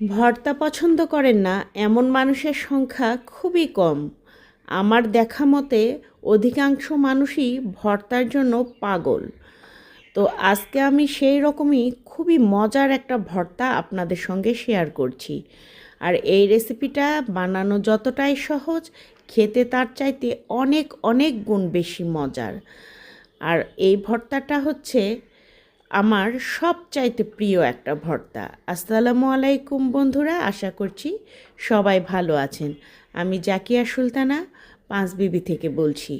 ভর্তা পছন্দ করেন না, এমন মানুষের সংখ্যা খুবই কম। আমার দেখা মতে, অধিকাংশ মানুষই ভর্তার জন্য পাগল। তো আজকে আমি সেই রকমই খুবই মজার একটা ভর্তা আপনাদের সঙ্গে শেয়ার করছি। আর এই রেসিপিটা বানানো যতটাই সহজ, খেতে তার চাইতে অনেক অনেক গুণ বেশি মজার। আর এই ভর্তাটা হচ্ছে আমার সবচাইতে প্রিয় একটা ভর্তা। আসসালামু আলাইকুম বন্ধুরা, আশা করছি সবাই ভালো আছেন। আমি জাকিয়া সুলতানা পাঁচবিবি থেকে বলছি।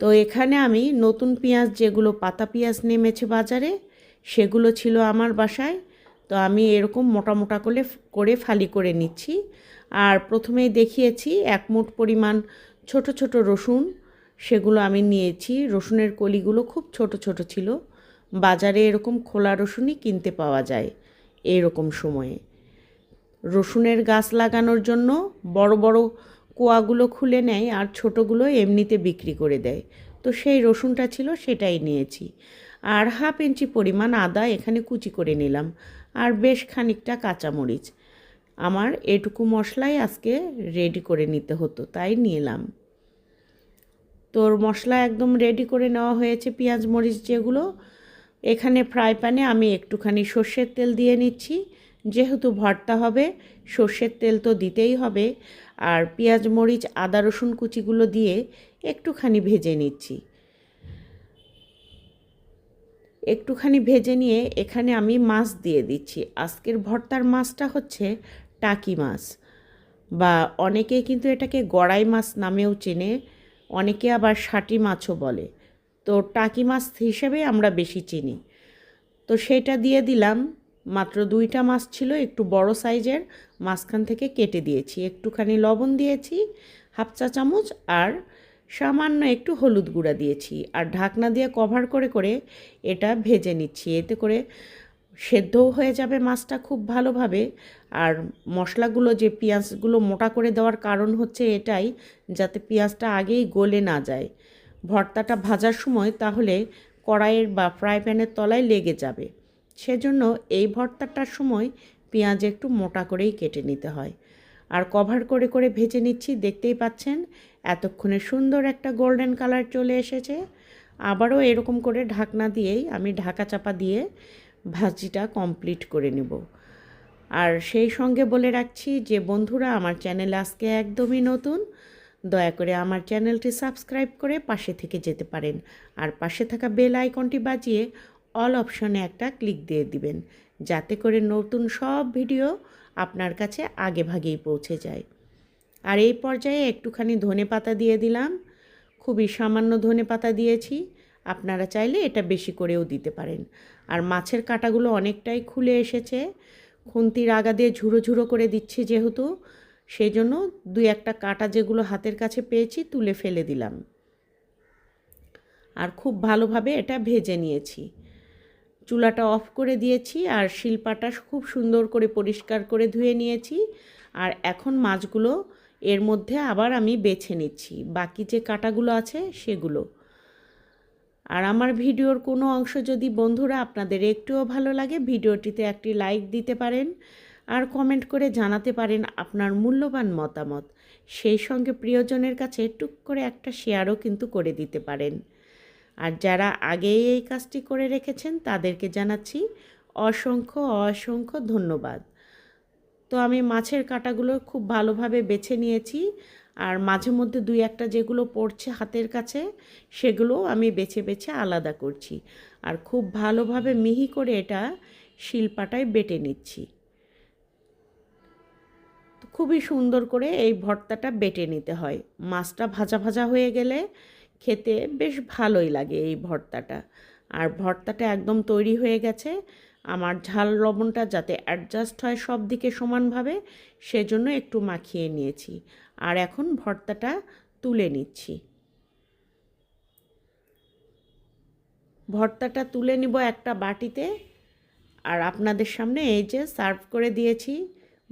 তো এখানে আমি নতুন পেঁয়াজ যেগুলো পাতা পেঁয়াজ নেমেছে বাজারে, সেগুলো ছিল আমার বাসায়। তো আমি এরকম মোটা মোটা করে করে ফালি করে নিচ্ছি। আর প্রথমেই দেখিয়েছি এক মুঠ পরিমাণ ছোট ছোট রসুন, সেগুলো আমি নিয়েছি। রসুনের কলিগুলো খুব ছোট ছোট ছিল। বাজারে এরকম খোলা রসুনই কিনতে পাওয়া যায় এরকম সময়ে। রসুনের গাছ লাগানোর জন্য বড় বড় কোয়াগুলো খুলে নেয় আর ছোটোগুলো এমনিতে বিক্রি করে দেয়। তো সেই রসুনটা ছিল সেটাই নিয়েছি। আর হাফ ইঞ্চি পরিমাণ আদা এখানে কুচি করে নিলাম আর বেশ খানিকটা কাঁচামরিচ। আমার এটুকু মশলাই আজকে রেডি করে নিতে হতো, তাই নিলাম। তোর মশলা একদম রেডি করে নেওয়া হয়েছে, পেঁয়াজ, মরিচ যেগুলো এখানে ফ্রাই প্যানে আমি একটুখানি সর্ষের তেল দিয়ে নিচ্ছি। যেহেতু ভর্তা হবে, সর্ষের তেল তো দিতেই হবে। আর পেঁয়াজ, মরিচ, আদা, রসুন কুচিগুলো দিয়ে একটুখানি ভেজে নিচ্ছি। একটুখানি ভেজে নিয়ে এখানে আমি মাছ দিয়ে দিচ্ছি। আজকের ভর্তার মাছটা হচ্ছে টাকি মাছ। বা অনেকে কিন্তু এটাকে গড়াই মাছ নামেও চেনে, অনেকে আবার ষাটি মাছও বলে। তো টাকি মাছ হিসেবে আমরা বেশি চিনি। তো সেটা দিয়ে দিলাম। মাত্র দুইটা মাছ ছিল, একটু বড় সাইজের, মাঝখান থেকে কেটে দিয়েছি। একটুখানি লবণ দিয়েছি, হাফ চা চামচ, আর সামান্য একটু হলুদ গুঁড়া দিয়েছি। আর ঢাকনা দিয়ে কভার করে করে এটা ভেজে নিচ্ছি। এতে করে সেদ্ধও হয়ে যাবে মাছটা খুব ভালোভাবে। আর মশলাগুলো, যে পেঁয়াজগুলো মোটা করে দেওয়ার কারণ হচ্ছে এটাই, যাতে পেঁয়াজটা আগেই গলে না যায়। ভর্তাটা ভাজার সময় তাহলে কড়াইয়ের বা ফ্রাই প্যানের তলায় লেগে যাবে। সেজন্য এই ভর্তাটার সময় পেঁয়াজ একটু মোটা করেই কেটে নিতে হয়। আর কভার করে করে ভেজে নিচ্ছি, দেখতেই পাচ্ছেন? এতক্ষণে সুন্দর একটা গোল্ডেন কালার চলে এসেছে। আবারও এরকম করে ঢাকনা দিয়েই আমি ঢাকা চাপা দিয়ে ভাজিটা কমপ্লিট করে নেব। আর সেই সঙ্গে বলে রাখছি যে, বন্ধুরা, আমার চ্যানেল আজকে একদমই নতুন। দয়া করে আমার চ্যানেলটি সাবস্ক্রাইব করে পাশে থেকে যেতে পারেন আর পাশে থাকা বেল আইকনটি বাজিয়ে অল অপশনে একটা ক্লিক দিয়ে দিবেন, যাতে করে নতুন সব ভিডিও আপনার কাছে আগে ভাগেই পৌঁছে যায়। আর এই পর্যায়ে একটুখানি ধনে পাতা দিয়ে দিলাম। খুবই সামান্য ধনে পাতা দিয়েছি। আপনারা চাইলে এটা বেশি করেও দিতে পারেন। আর মাছের কাঁটাগুলো অনেকটাই খুলে এসেছে। খুন্তির আগা দিয়ে ঝুড়ো ঝুড়ো করে দিচ্ছি যেহেতু। সেই জন্য দুই একটা কাঁটা যেগুলো হাতের কাছে পেয়েছি তুলে ফেলে দিলাম। আর খুব ভালোভাবে এটা ভেজে নিয়েছি। চুলাটা অফ করে দিয়েছি আর শিল্পাটা খুব সুন্দর করে পরিষ্কার করে ধুয়ে নিয়েছি। আর এখন মাছগুলো এর মধ্যে আবার আমি বেছে নিচ্ছি। বাকি যে কাটাগুলো আছে সেগুলো। আর আমার ভিডিওর কোনো অংশ যদি বন্ধুরা আপনাদের একটুও ভালো লাগে, ভিডিওটিতে একটি লাইক দিতে পারেন। আর কমেন্ট করে জানাতে পারেন আপনার মূল্যবান মতামত। সেই সঙ্গে প্রিয়জনের কাছে টুক করে একটা শেয়ারও কিন্তু করে দিতে পারেন। আর যারা আগেই এই কাজটি করে রেখেছেন, তাদেরকে জানাচ্ছি অসংখ্য অসংখ্য ধন্যবাদ। তো আমি মাছের কাটাগুলো খুব ভালোভাবে বেছে নিয়েছি আর মাঝে মধ্যে দুই একটা যেগুলো পড়ছে হাতের কাছে, সেগুলো আমি বেছে বেছে আলাদা করছি। আর খুব ভালোভাবে মিহি করে এটা শিলপাটায় বেটে নিচ্ছি। খুবই সুন্দর করে এই ভর্তাটা বেটে নিতে হয়। মাছটা ভাজা ভাজা হয়ে গেলে খেতে বেশ ভালোই লাগে এই ভর্তাটা। আর ভর্তাটা একদম তৈরি হয়ে গেছে। আমার ঝাল লবণটা যাতে অ্যাডজাস্ট হয় সব দিকে সমানভাবে সেজন্য একটু মাখিয়ে নিয়েছি। আর এখন ভর্তাটা তুলে নিচ্ছি। ভর্তাটা তুলে নিব একটা বাটিতে। আর আপনাদের সামনে এই যে সার্ভ করে দিয়েছি।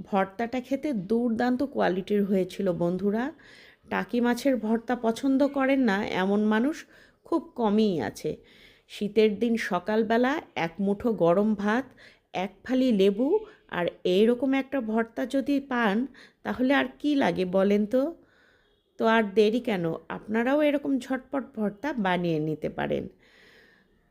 ভর্তাটা খেতে দুর্দান্ত কোয়ালিটির হয়েছিল বন্ধুরা। টাকি মাছের ভর্তা পছন্দ করেন না এমন মানুষ খুব কমই আছে। শীতের দিন সকালবেলা এক মুঠো গরম ভাত, এক ফালি লেবু আর এইরকম একটা ভর্তা যদি পান, তাহলে আর কি লাগে বলেন তো? তো আর দেরি কেন? আপনারাও এরকম ঝটপট ভর্তা বানিয়ে নিতে পারেন।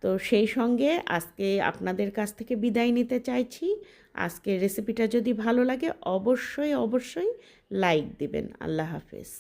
তো সেই সঙ্গে আজকে আপনাদের কাছ থেকে বিদায় নিতে চাইছি। আজকের রেসিপিটা যদি ভালো লাগে, অবশ্যই অবশ্যই লাইক দিবেন। আল্লাহ হাফেজ।